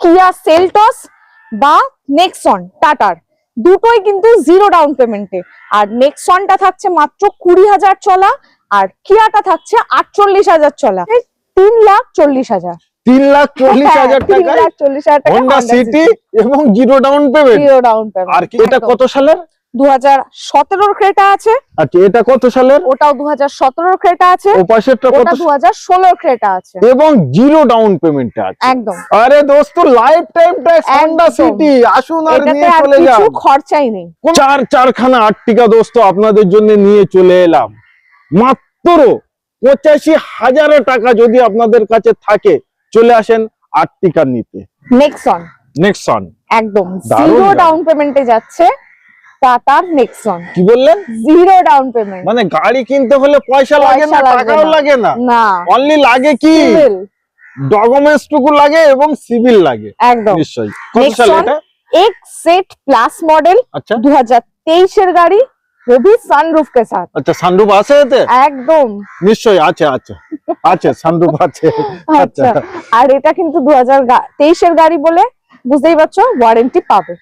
কিয়া সেলটস বা নেক্সন টাটার। দুটোই কিন্তু জিরো ডাউন পেমেন্টে আর নেক্সনটা থাকছে মাত্র কুড়ি হাজার চলা আর কিয়াটা থাকছে আটচল্লিশ হাজার চলা। তিন লাখ চল্লিশ হাজার। তিন লাখ চল্লিশ হ্যাঁ, হাজার টাকা হন্ডা সিটি এবং zero down payment zero down payment আর এটা কত সালের? দু হাজার সতেরোর ক্রেটা আছে। আচ্ছা এটা কত সালের? ওটাও দু হাজার সতেরোর ক্রেটা আছে। ও পাশেরটা কত ওটা দু হাজার ষোলোর ক্রেটা আছে। এবং জিরো ডাউন পেমেন্ট আছে। একদম। আরে দোস্ত life time tax Honda City আসুন আর নিয়ে চলে কিছু খরচাই নেই। চার চারখানা আটটিকা দোস্ত আপনাদের জন্য নিয়ে চলে এলাম। মাত্র পঁচাশি হাজার টাকা যদি আপনাদের কাছে থাকে চলে আসেন আটটিকা নিতে। নেক্সন নেক্সন একদম। জিরো। ডাউন পেমেন্টে যাচ্ছে। টাটার নেক্সন কি বললেন জিরো ডাউন পেমেন্ট মানে গাড়ি কিনতে হলে পয়সা লাগে না পয়সা লাগবে টাকাও না। লাগে না না অনলি লাগে কি সিভিল ডকুমেন্টস টুকু লাগে এবং সিভিল লাগে একদম নিশ্চয়ই কত Next সাল one? এটা এক সেট প্লাস মডেল আচ্ছা দু হাজার তেইশের গাড়ি वो भी सनरूफ के साथ আচ্ছা সানরুফ আছে এতে একদম নিশ্চয়ই আছে আছে আছে সানরুফ আছে আচ্ছা আর এটা কিন্তু দু হাজার তেইশের গাড়ি বলে বুঝতেই পারছ ওয়ারেন্টি পাবে।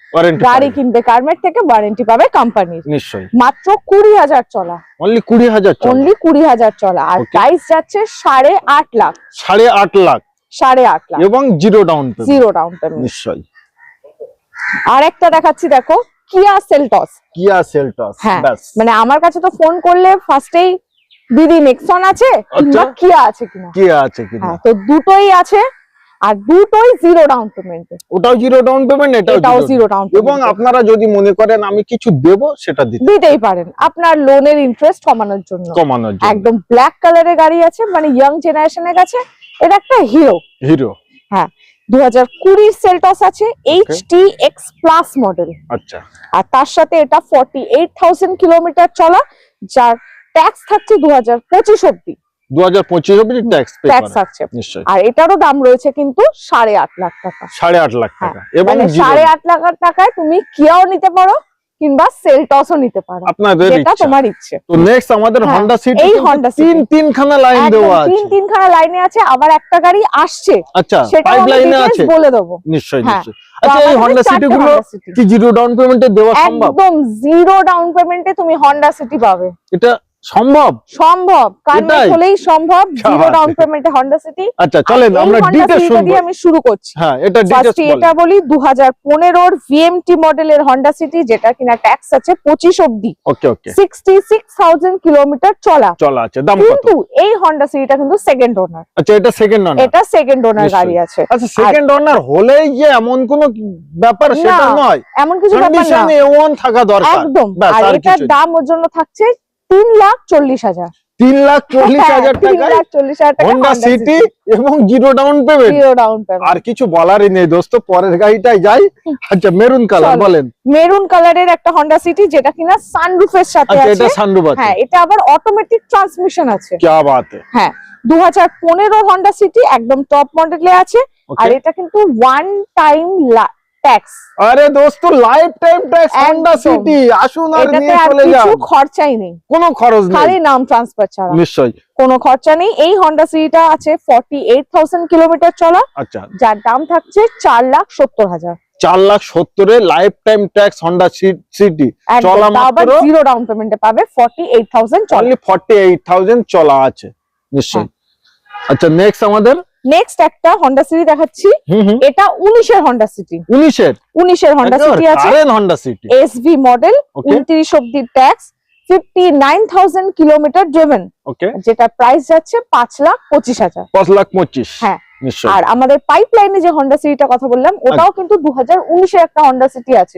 গাড়ি কিনবে কারমেট থেকে ওয়ারেন্টি পাবে কোম্পানির নিশ্চয়ই। মাত্র কুড়ি হাজার চলা। অনলি কুড়ি হাজার অনলি কুড়ি হাজার চলা। আর প্রাইস যাচ্ছে সাড়ে আট লাখ। সাড়ে আট লাখ। সাড়ে আট লাখ। এবং zero down zero down payment নিশ্চয়ই। আর একটা দেখাচ্ছি দেখো কিয়া সেলটস কিয়া সেলটস হ্যাঁ, মানে আমার কাছে তো ফোন করলে ফার্স্টেই দিদি নেক্সন আছে কিংবা আচ্ছা। কিয়া আছে কিনা। কিয়া আছে কিনা। হ্যাঁ তো দুটোই আছে। আর দুটোই জিরো ডাউন পেমেন্টে ওটাও জিরো ডাউন পেমেন্ট এটাও জিরো ডাউন এবং আপনারা যদি মনে করেন আমি কিছু দেব সেটা দিতে দিতেই পারেন। আপনার লোনের ইন্টারেস্ট কমানোর জন্য। কমানোর জন্য। একদম ব্ল্যাক কালারের গাড়ি আছে মানে ইয়াং জেনারেশনের কাছে এটা একটা হিরো হিরো হ্যাঁ 2020 সেলটস আছে এইচটি প্লাস মডেল আচ্ছা। আর তার সাথে এটা 48000 কিলোমিটার চলা যার ট্যাক্স থাকছে 2025 অবধি। এটারও দাম রয়েছে কিন্তু 8.5 লাখ টাকা। 8.5 লাখ হ্যাঁ। টাকা। এবং মানে 8.5 লাখ টাকায় তুমি কিয়াও নিতে পারো কিংবা সেলটসও নিতে পারো। নেক্সট আমাদের হ্যাঁ, Honda City এই Honda তিনখানা লাইন দেওয়া তিন তিনখানা লাইনে আছে আবার একটা গাড়ি আসছে। আচ্ছা পাইপ লাইনে বলে দেব। নিশ্চয়ই হ্যাঁ। নিশ্চয়ই। আচ্ছা এই গুলো জিরো ডাউন পেমেন্টে দেওয়া সম্ভব? একদম জিরো ডাউন পেমেন্টে তুমি হন্ডা সিটি পাবে। এটা সম্ভব? সম্ভব। কারণ হলেই সম্ভব জিরো ডাউন পেমেন্টে হন্ডা সিটি আচ্ছা চলেন আমরা ডিটেলস শুনব। আমি শুরু করছি। হ্যাঁ এটা ডিটেলস ফার্স্টে এটা বলি দু হাজার পনেরোর ভিএমটি মডেলের হন্ডা সিটি যেটা কিনা ট্যাক্স আছে পঁচিশ অব্দি। Okay okay sixty six thousand kilometre চলা। চলা আছে দাম কত? কিন্তু এই হন্ডা সিটিটা কিন্তু সেকেন্ড ওনার আচ্ছা এটা সেকেন্ড ওনার এটা সেকেন্ড ওনার গাড়ি আছে। আচ্ছা সেকেন্ড ওনার হলেই যে এমন কোনো ব্যাপার সেটা নয়। এমন কিছু ব্যাপার না। কন্ডিশন ওয়ান থাকা দরকার। একদম। আর আর এটার দাম ওর জন্য থাকছে তিন লাখ চল্লিশ হাজার। তিন লাখ চল্লিশ হাজার হ্যাঁ, টাকা সিটি এবং zero down payment zero down payment আর কিছু বলারই নেই দোস্ত পরের গাড়িটাই যাই। আচ্ছা মেরুন কালার বলেন। মেরুন কালারের একটা হন্ডা সিটি যেটা কিনা সানরুফের সাথে আচ্ছা, আছে এটা সানরুফ আছে। হ্যাঁ এটা আবার অটোমেটিক ট্রান্সমিশন আছে। কি বাত হ্যাঁ 2015 হন্ডা সিটি একদম টপ মডেলে আছে। আর এটা কিন্তু ওয়ান টাইম ট্যাক্স আরে দোস্ত life time tax Honda. City আসুন আর নিয়ে চলে যান। কিছু খরচাই নেই। কোনো খরচ খালি নাম ট্রান্সফার ছাড়া। নিশ্চয়ই। কোনো খরচা নেই। এই হন্ডা সিটিটা আছে ফর্টি এইট থাউজেন্ড কিলোমিটার চলা। আচ্ছা। যার দাম থাকছে চার লাখ সত্তর হাজার। চার lakh সত্তরে life time tax Honda City চলা মাত্র জিরো ডাউন পেমেন্টে পাবে ফর্টি এইট থাউজেন্ড চলা। অনলি ফর্টি এইট থাউজেন্ড চলা আছে। নিশ্চয়ই। হ্যাঁ। আচ্ছা নেক্সট আমাদের নেক্সট একটা হন্ডা সিটি দেখাচ্ছি। এটা উনিশের হন্ডা সিটি উনিশের? উনিশের হন্ডা সিটি আছে। হন্ডা সিটি এসভি মডেল উনত্রিশ অব্দি tax fifty nine thousand kilometre driven যেটা প্রাইস যাচ্ছে পাঁচ লাখ পঁচিশ হাজার। পাঁচ লাখ পঁচিশ। হ্যাঁ। আর আমাদের পাইপ লাইনে যে হন্ডা সিটিটা কথা বললাম ওটাও কিন্তু দু হাজার উনিশের একটা হন্ডা সিটি আছে।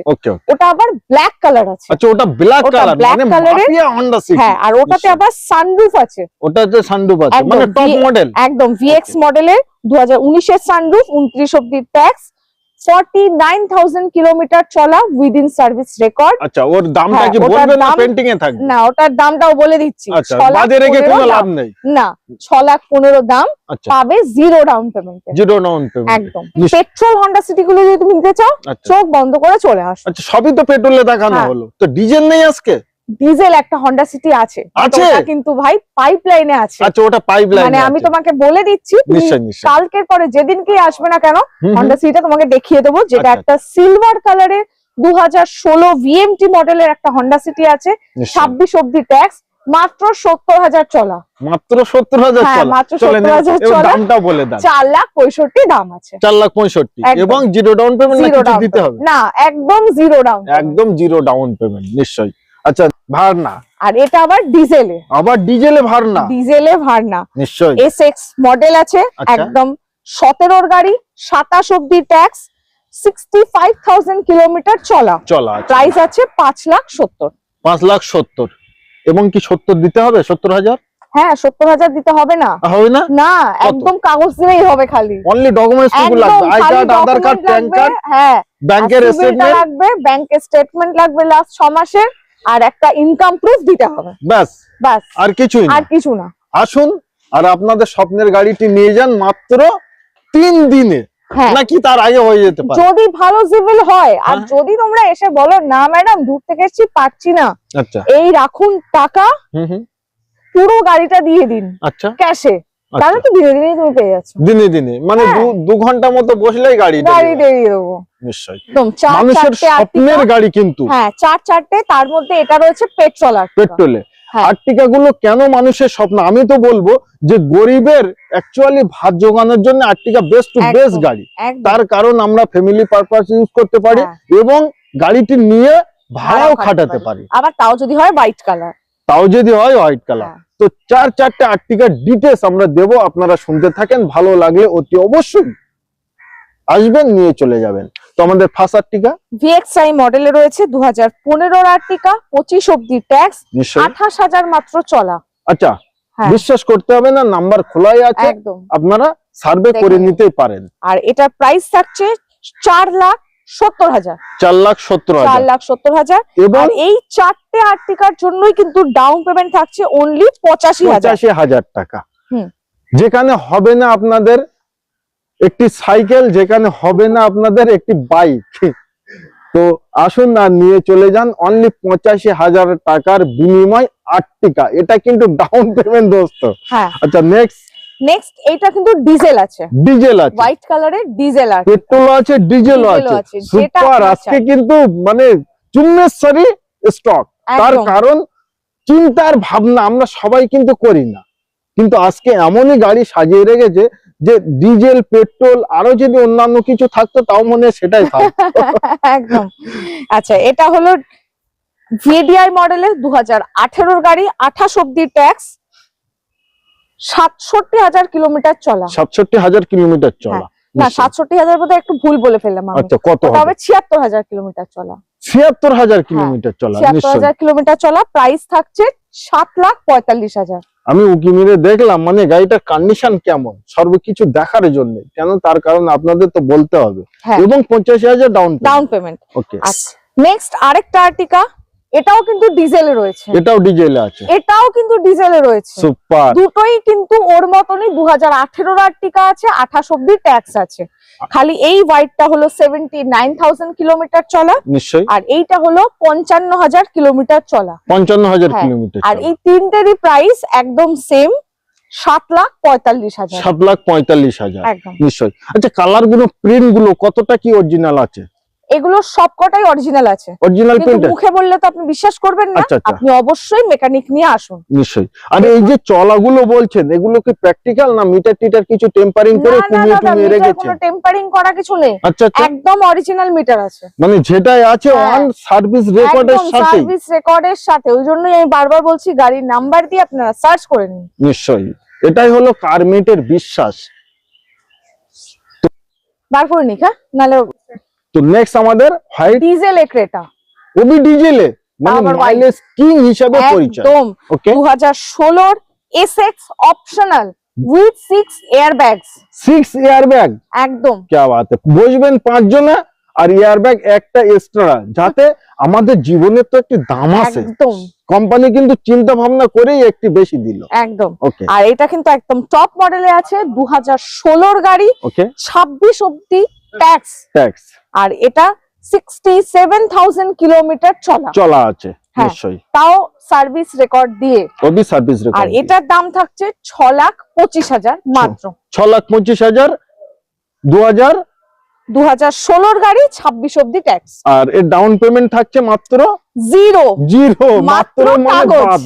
ওটা আবার ব্ল্যাক কালার আছে। আচ্ছা ওটা ব্ল্যাক কালার মানে এর- হন্ডা সিটি হ্যাঁ আর ওটাতে আবার সানরুফ আছে। ওটাতে সানরুফ আছে একদম, মানে টপ মডেল একদম ভিএক্স মডেলের দু হাজার উনিশের সানরুফ উনত্রিশ অব্দি tax forty nine thousand kilometre চলা উইদিন সার্ভিস রেকর্ড আচ্ছা ওর দামটা হ্যাঁ, কি বলবেন না পেন্টিং এ থাকবে? না ওটার দামটাও বলে দিচ্ছি। আচ্ছা বাজে রেখে কোনো লাভ। নেই। না ছ লাখ পনেরো দাম আচ্ছা। পাবে জিরো ডাউন পেমেন্টে জিরো ডাউন পেমেন্ট একদম। পেট্রোল হন্ডা সিটি গুলো যদি তুমি নিতে চাও আচ্ছা। চোখ বন্ধ করে চলে আসো আচ্ছা সবই তো পেট্রোলে দেখানো হ্যাঁ। হলো। তো ডিজেল নেই আজকে? ডিজেল একটা হন্ডা সিটি আছে? কিন্তু ভাই পাইপ লাইনে আছে। আচ্ছা ওটা পাইপ লাইন মানে আমি তোমাকে বলে দিচ্ছি কালকের পরে যেদিনকেই আসবে না কেন হন্ডা সিটিটা তোমাকে দেখিয়ে দেবো যেটা আচ্ছা। একটা সিলভার কালারের দু হাজার ষোলো ভিএমটি মডেলের একটা হন্ডা সিটি আছে। ছাব্বিশ অব্দি ট্যাক্স মাত্র সত্তর হাজার চলা। মাত্র সত্তর হাজার হ্যাঁ, মাত্র 70,000 চলা। দামটা বলে চার লাখ পঁয়ষট্টি দাম আছে। চার লাখ পঁয়ষট্টি। এবং জিরো ডাউন পেমেন্ট দিতে হবে। না একদম জিরো ডাউন একদম জিরো ডাউন পেমেন্ট নিশ্চয়ই। আচ্ছা ভারনা। আর এটা আবার ডিজেলে। আবার ডিজেলে ভারনা? ডিজেলে ভারনা। নিশ্চয়ই। মডেল আছে আচ্ছা। একদম সতেরোর গাড়ি সাতাশ অব্দি tax sixty five thousand kilometre চলা চলা প্রাইস আছে পাঁচ লাখ সত্তর। পাঁচ লাখ সত্তর। এবং কি সত্তর দিতে হবে? সত্তর হাজার? হ্যাঁ সত্তর হাজার দিতে হবে না। হবে না? না একদম কাগজ দিলেই হবে খালি। অনলি ডকুমেন্টস লাগবে। I card Aadhaar card PAN card হ্যাঁ। ব্যাংকের স্টেটমেন্ট লাগবে ব্যাংকের স্টেটমেন্ট লাগবে লাস্ট ছ মাসের। আর একটা ইনকাম প্রুফ দিতে হবে। ব্যাস। ব্যাস। আর কিছুই না। আর কিছু না। আসুন আর আপনাদের স্বপ্নের গাড়িটি নিয়ে যান মাত্র তিন দিনে। হ্যাঁ। নাকি তার আগে হয়ে যেতে পারে? যদি ভালো সিভিল হয় আর হ্যাঁ। যদি তোমরা এসে বলো না ম্যাডাম দূর থেকে এসেছি পাচ্ছি না আচ্ছা। এই রাখুন টাকা। হুম হুম। পুরো গাড়িটা দিয়ে দিন। আচ্ছা। ক্যাশে আচ্ছা। তাহলে তো দিনে দিনেই তুমি পেয়ে যাচ্ছ। দিনে দিনে মানে হ্যাঁ। দু- ঘণ্টা মতো বসলেই গাড়ি গাড়ি দিয়ে দেবো। নিশ্চয়ই। মানুষের স্বপ্নের গাড়ি কিন্তু। হ্যাঁ চার চারটে তার মধ্যে এটা রয়েছে পেট্রোল আর পেট্রোলে। হ্যাঁ। আর্টিকা গুলো কেন মানুষের স্বপ্ন? আমি তো বলব যে গরিবের অ্যাকচুয়ালি ভাত জোগানোর জন্য আর্টিকা বেস্ট টু বেস্ট গাড়ি। তার কারণ আমরা ফ্যামিলি পারপাস ইউজ করতে পারি। এবং গাড়িটি নিয়ে ভাড়াও খাটাতে পারি। আবার তাও যদি হয় হোয়াইট কালার তাও যদি হয় হোয়াইট কালার। তো চার চারটে আর্টিকার ডিটেলস আমরা দেব আপনারা শুনতে থাকেন ভালো লাগলে অতি অবশ্যই আসবেন নিয়ে চলে যাবেন। তো আমাদের ফার্স্ট আর্টিকা ভিএক্সআই মডেলে রয়েছে দু হাজার পনেরোর আর্টিকা পঁচিশ অব্দি ট্যাক্স নিশ্চয়ই। আঠাশ হাজার মাত্র চলা। আচ্ছা হ্যাঁ। বিশ্বাস করতে হবে না নাম্বার খোলাই আছে আপনারা সার্ভে করে নিতে পারেন। আর এটা প্রাইস থাকছে চার লাখ সত্তর হাজার। চার লাখ সত্তর চার লাখ সত্তর হাজার। এবং এই চারটে আর্টিকার জন্যই কিন্তু ডাউন পেমেন্ট থাকছে অনলি পঁচাশি পঁচাশি হাজার টাকা। যেখানে হবে না আপনাদের একটি সাইকেল যেখানে হবে না আপনাদের একটি বাইক তো আসুন না নিয়ে চলে যান। অনলি পঁচাশি হাজার টাকার বিনিময় আটটিকা এটা কিন্তু ডাউন পেমেন্ট দোস্ত। হ্যাঁ। আচ্ছা নেক্সট নেক্সট এইটা কিন্তু ডিজেল আছে। ডিজেল আছে। হোয়াইট কালারের ডিজেল আছে। পেট্রোল আছে ডিজেলও আছে। সুপার আজকে কিন্তু মানে চুন্নেশ্বরী স্টক তার কারণ চিন্তার ভাবনা আমরা সবাই কিন্তু করি না। কিন্তু আজকে এমনই গাড়ি সাজিয়ে রেখেছে যে ডিজেল পেট্রোল আরও যদি অন্যান্য কিছু থাকতো তাও মনে হয় সেটাই থাকতো। একদম। আচ্ছা এটা হলো ভিডিআই মডেলের দু হাজার গাড়ি। আঠাশ অব্দি ট্যাক্স সাতষট্টি হাজার কিলোমিটার চলা। সাতষট্টি হাজার কিলোমিটার চলা। হ্যাঁ, না সাতষট্টি হাজার একটু ভুল বলে ফেললাম আমি। আচ্ছা কত হবে হবে? ছিয়াত্তর হাজার কিলোমিটার চলা। ছিয়াত্তর হাজার কিলোমিটার চলা ছিয়াত্তর হাজার কিলোমিটার চলা প্রাইস থাকছে সাত লাখ পঁয়তাল্লিশ হাজার। আমি উকি মেরে দেখলাম মানে গাড়িটার কন্ডিশন কেমন? সর্বকিছু দেখার জন্য। কেন? তার কারণ আপনাদের তো বলতে হবে। হ্যাঁ। এবং পঞ্চাশ হাজার down down payment okay next আরেকটা আর্টিকা এটাও কিন্তু ডিজেলে রয়েছে। এটাও ডিজেলে আছে। এটাও কিন্তু ডিজেলে রয়েছে। সুপার। দুটোই কিন্তু ওর মতনই দু হাজার আঠেরোর আর্টিকা আছে আঠাশ অব্দি ট্যাক্স আছে। খালি এই হোয়াইটটা হলো সেভেন্টি নাইন থাউজেন্ড কিলোমিটার চলা নিশ্চয়ই। আর এইটা হলো পঞ্চান্ন হাজার কিলোমিটার চলা। পঞ্চান্ন হাজার হ্যাঁ, কিলোমিটার আর এই তিনটেরই প্রাইস একদম সেম সাত লাখ পঁয়তাল্লিশ হাজার। সাত লাখ পঁয়তাল্লিশ হাজার। একদম। নিশ্চয়ই। আচ্ছা কালারগুলো প্রিন্টগুলো কতটা কি অরিজিনাল আছে? এগুলো সবকটাই অরিজিনাল আছে। অরিজিনাল কিন্তু মুখে বললে তো আপনি বিশ্বাস করবেন না। আচ্ছা, আচ্ছা। আপনি অবশ্যই মেকানিক নিয়ে আসুন। নিশ্চয়ই। আর এই যে চলাগুলো বলছেন এগুলো কি প্র্যাকটিক্যাল না মিটার টিটার কিছু টেম্পারিং করে কমিয়ে টুমিয়ে মিটার কোনো টেম্পারিং করা কিছু নেই। আচ্ছা আচ্ছা। একদম অরিজিনাল মিটার আছে। মানে যেটাই আছে। অন সার্ভিস রেকর্ডের একদম সাথেই। সার্ভিস রেকর্ডের সাথে। ওই জন্যই আমি বারবার বলছি গাড়ির নাম্বার দিয়ে আপনারা সার্চ করে নিন। নিশ্চয়ই। এটাই হলো কারমেটের বিশ্বাস। বার করে নিক হ্যাঁ? নাহলে তো নেক্সট আমাদের হোয়াইট এ ক্রেটা ওবি ডিজেল এ মানে মাইলেজ কিং হিসাবে পরিচিত। একদম 2016 এর SX optional with 6 airbags 6 airbag একদম। কি বাত বসবেন পাঁচ জনা আর এয়ারব্যাগ একটা এক্সট্রা যাতে আমাদের জীবনে তো একটু দাম আছে। একদম। কোম্পানি কিন্তু চিন্তা ভাবনা করেই একটু বেশি দিল। একদম। ওকে আর এটা কিন্তু একদম টপ মডেলে আছে 2016 এর গাড়ি। ওকে 26 অবধি ট্যাক্স ট্যাক্স আর এটা সিক্সটি সেভেন থাউজেন্ড কিলোমিটার চলা। চলা আছে হ্যাঁ। নিশ্চয়ই। তাও সার্ভিস রেকর্ড দিয়ে। ওবি সার্ভিস আর রেকর্ড এটার দাম থাকছে ছ লাখ পঁচিশ হাজার মাত্র। ছ লাখ পঁচিশ হাজার দু হাজার দু হাজার ষোলোর গাড়ি ছাব্বিশ অব্দি ট্যাক্স আর এর ডাউন পেমেন্ট থাকছে মাত্র? জিরো জিরো মাত্র মাত্র মানে কাগজ।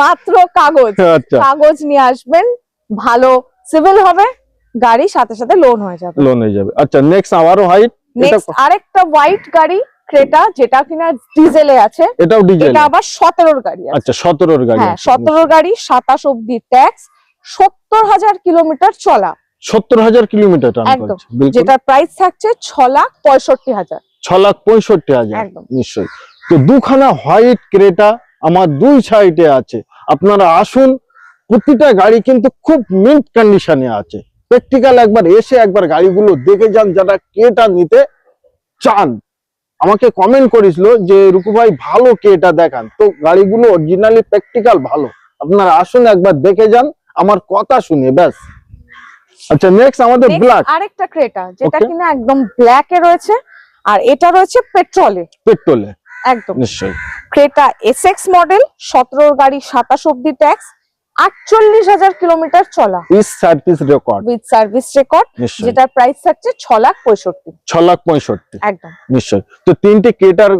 মাত্র কাগজ। আচ্ছা। কাগজ নিয়ে আসবেন ভালো সিভিল হবে। গাড়ি সাথে সাথে লোন হয়ে যাবে। লোন হয়ে যাবে। আচ্ছা নেক্সট আবারও হাইট নেক্সট আরেকটা হোয়াইট গাড়ি ক্রেটা যেটা কিনা ডিজেলে আছে এটাও ডিজেল এটা আবার সতেরোর গাড়ি আছে। আচ্ছা সতেরোর গাড়ি হ্যাঁ সতেরোর গাড়ি সাতাশ অব্দি ট্যাক্স সত্তর হাজার কিলোমিটার চলা। সত্তর হাজার কিলোমিটার রান একদম। যেটার প্রাইস থাকছে ছ লাখ পঁয়ষট্টি হাজার। ছ লাখ পঁয়ষট্টি হাজার। একদম। নিশ্চয়ই। তো দুখানা হোয়াইট ক্রেটা আমার দুই সাইডে আছে। আপনারা আসুন প্রতিটা গাড়ি কিন্তু খুব মিন্ট কন্ডিশনে আছে। প্র্যাকটিক্যাল একবার এসে একবার গাড়িগুলো দেখে যান যারা কেটা নিতে চান। আমাকে কমেন্ট করেছিল যে রুকু ভাই ভালো কেটা দেখান। তো গাড়িগুলো অরিজিনালি প্র্যাকটিক্যাল ভালো। আপনারা আসুন একবার দেখে যান আমার কথা শুনে ব্যাস। আচ্ছা নেক্সট আমাদের ব্ল্যাক আরেকটা ক্রেটা যেটা কিনা একদম ব্ল্যাক এ রয়েছে আর এটা রয়েছে পেট্রোলে পেট্রোলে একদম। নিশ্চয়ই। ক্রেটা এসএক্স মডেল সতেরোর গাড়ি সাতাশ অব্দি ট্যাক্স আটচল্লিশ হাজার কিলোমিটার চলা। ইস service record with service record যেটার প্রাইস থাকছে ছ লাখ পঁয়ষট্টি। ছ লাখ পঁয়ষট্টি। একদম। নিশ্চয় তো তিনটে কেটার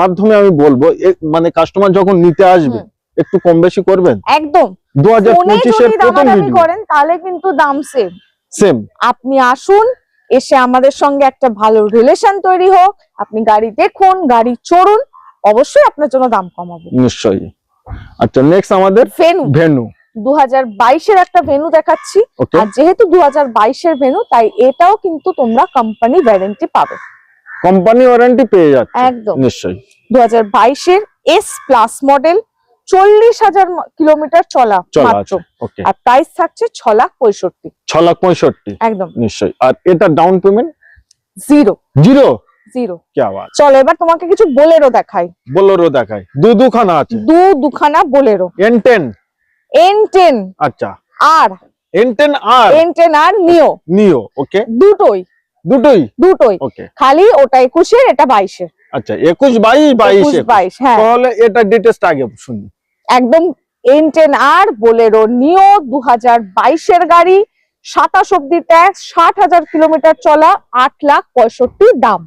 মাধ্যমে আমি বলব মানে কাস্টমার যখন নিতে আসবে একটু কম বেশি করবেন? একদম। দু হাজার পঁচিশের প্রথম করেন তাহলে কিন্তু দাম সেম সেম আপনি আসুন এসে আমাদের সঙ্গে একটা ভালো রিলেশন তৈরি হোক। আপনি গাড়ি দেখুন গাড়ি চড়ুন অবশ্যই আপনার জন্য দাম কমাবো। নিশ্চয়ই। আচ্ছা নেক্সট আমাদের ভেনু দু হাজার বাইশের একটা ভেনু দেখাচ্ছি। আর যেহেতু দু হাজার বাইশের ভেনু তাই এটাও কিন্তু তোমরা কোম্পানি ওয়ারেন্টি পাবে। কোম্পানি ওয়ারেন্টি পেয়ে যাচ্ছে। একদম। নিশ্চয়ই। দু হাজার বাইশের এস প্লাস মডেল চল্লিশ হাজার কিলোমিটার চলা চলো মাত্র। আর প্রাইস থাকছে ছ লাখ পঁয়ষট্টি। ছ লাখ পঁয়ষট্টি। একদম। নিশ্চয়ই। আর এটা down payment zero zero zero. চলো এবার তোমাকে কিছু বোলেরো দেখাই। বোলেরো দু দুখানা আছে। দু দুখানা Bolero. N ten N ten আচ্ছা। আর। এন টেন আর। এন টেন আর নিও নিও ওকে দুটোই। দুটোই? দুটোই। ওকে খালি ওটা একুশের এটা বাইশের। আচ্ছা একুশ বাইশ বাইশ বাইশ হ্যাঁ। তাহলে এটা ডিটেলসটা আগে শুনি। একদম এন টেন আর বোলেরো। নিও দু হাজার বাইশের গাড়ি সাতাশ অব্দি ট্যাক্স ষাট হাজার কিলোমিটার চলা আট লাখ পঁয়ষট্টি দাম।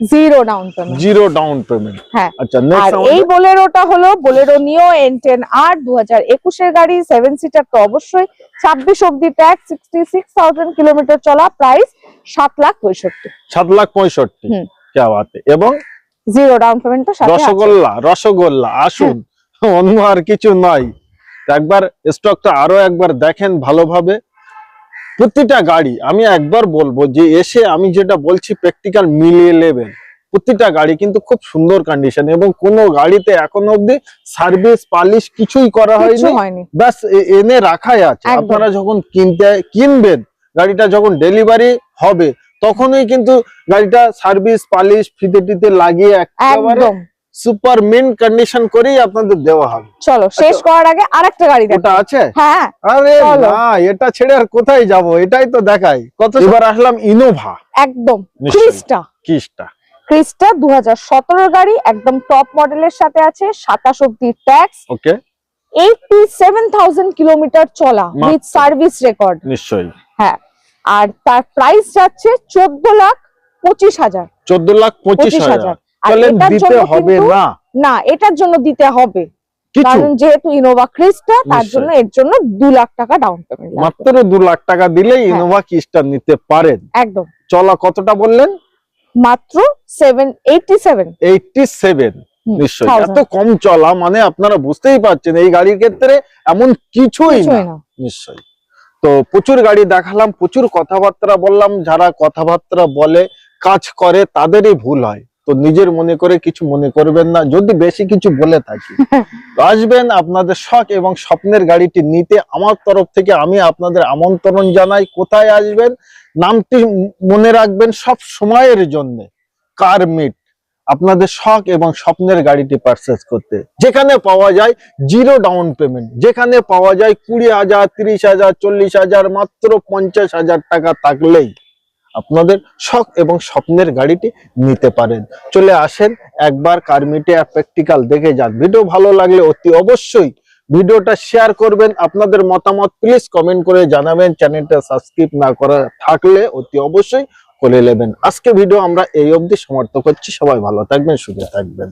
Zero down payment zero down payment হ্যাঁ। আচ্ছা আর এই বোলেরোটা হলো বোলেরো নিও এন টেন আর দু হাজার একুশের গাড়ি সেভেন সিটার তো অবশ্যই। ছাব্বিশ অব্দি tax sixty six thousand kilometre চলা প্রাইস সাত লাখ পঁয়ষট্টি। সাত লাখ পঁয়ষট্টি। এবং জিরো ডাউন পেমেন্টটা সাথে রসগোল্লা রসগোল্লা আসুন। অন্য আর কিছু নয় একবার স্টকটা আরও একবার দেখেন ভালোভাবে। প্রতিটা গাড়ি আমি একবার বলব যে এসে আমি যেটা বলছি প্র্যাকটিক্যাল মিলিয়ে নেবেন। প্রতিটা গাড়ি কিন্তু খুব সুন্দর কন্ডিশন এবং কোনো গাড়িতে এখনও অব্দি সার্ভিস পালিশ কিছুই করা হয়নি। ব্যাস এনে রাখাই আছে। আপনারা যখন কিনতে কিনবেন গাড়িটা যখন ডেলিভারি হবে তখনই কিন্তু গাড়িটা সার্ভিস পালিশ ফিতে টিতে লাগিয়ে একেবারে সুপার মেন কন্ডিশন করেই আপনাদের দেওয়া হবে। চলো শেষ করার আগে আরেকটা গাড়ি দেখো ওটা আছে? হ্যাঁ আরে না এটা ছেড়ে আর কোথায় যাব? এটাই তো দেখাই। কত এবার আসলাম ইনোভা একদম ক্রিস্টা ক্রিস্টা ক্রিস্টা দু হাজার সতেরোর গাড়ি একদম টপ মডেলের সাথে আছে সাতাশ অব্দি tax okay eighty seven thousand kilometre চলা উইথ সার্ভিস রেকর্ড নিশ্চয়ই। হ্যাঁ আর তার প্রাইস যাচ্ছে চোদ্দ লাখ পঁচিশ হাজার। চোদ্দ লাখ পঁচিশ পঁচিশ হাজার। হাজার আর তাহলে এটার দিতে হবে না। না এটার জন্য দিতে হবে। কারণ যেহেতু ইনোভা ক্রিস্টা তার জন্য এর জন্য দু লাখ টাকা ডাউন পেমেন্ট মাত্র দু লাখ টাকা দিলেই। ইনোভা কিস্টা নিতে পারেন। একদম। চলা কতটা বললেন? মাত্র seven eighty seven eighty seven নিশ্চয়ই এত কম চলা মানে আপনারা বুঝতেই পারছেন এই গাড়ির ক্ষেত্রে এমন কিছুই না। কিছুই না। নিশ্চয়ই। তো প্রচুর গাড়ি দেখালাম প্রচুর কথাবার্তা বললাম যারা কথাবার্তা বলে কাজ করে তাদেরই ভুল হয়। তো নিজের মনে করে কিছু মনে করবেন না যদি বেশি কিছু বলে থাকি। আসবেন আপনাদের শখ এবং স্বপ্নের গাড়িটি নিতে আমার তরফ থেকে আমি আপনাদের আমন্ত্রণ জানাই কোথায় আসবেন নামটি মনে রাখবেন সব সময়ের জন্য। Car meet? আপনাদের শখ এবং স্বপ্নের গাড়িটি পারচেস করতে। যেখানে পাওয়া যায় জিরো ডাউন পেমেন্ট যেখানে পাওয়া যায় কুড়ি হাজার তিরিশ হাজার চল্লিশ হাজার মাত্র পঞ্চাশ হাজার টাকা থাকলেই। আপনাদের শখ এবং স্বপ্নের গাড়িটি নিতে পারেন। চলে আসেন একবার কারমিটে প্র্যাকটিক্যাল দেখে যান। ভিডিও ভালো লাগলে অতি অবশ্যই ভিডিওটা শেয়ার করবেন। আপনাদের মতামত প্লিজ কমেন্ট করে জানাবেন। চ্যানেলটা সাবস্ক্রাইব না করা থাকলে অতি অবশ্যই করে নেবেন। আজকে ভিডিও আমরা এই অবধি সমাপ্ত করছি। সবাই ভালো থাকবেন সুখে থাকবেন।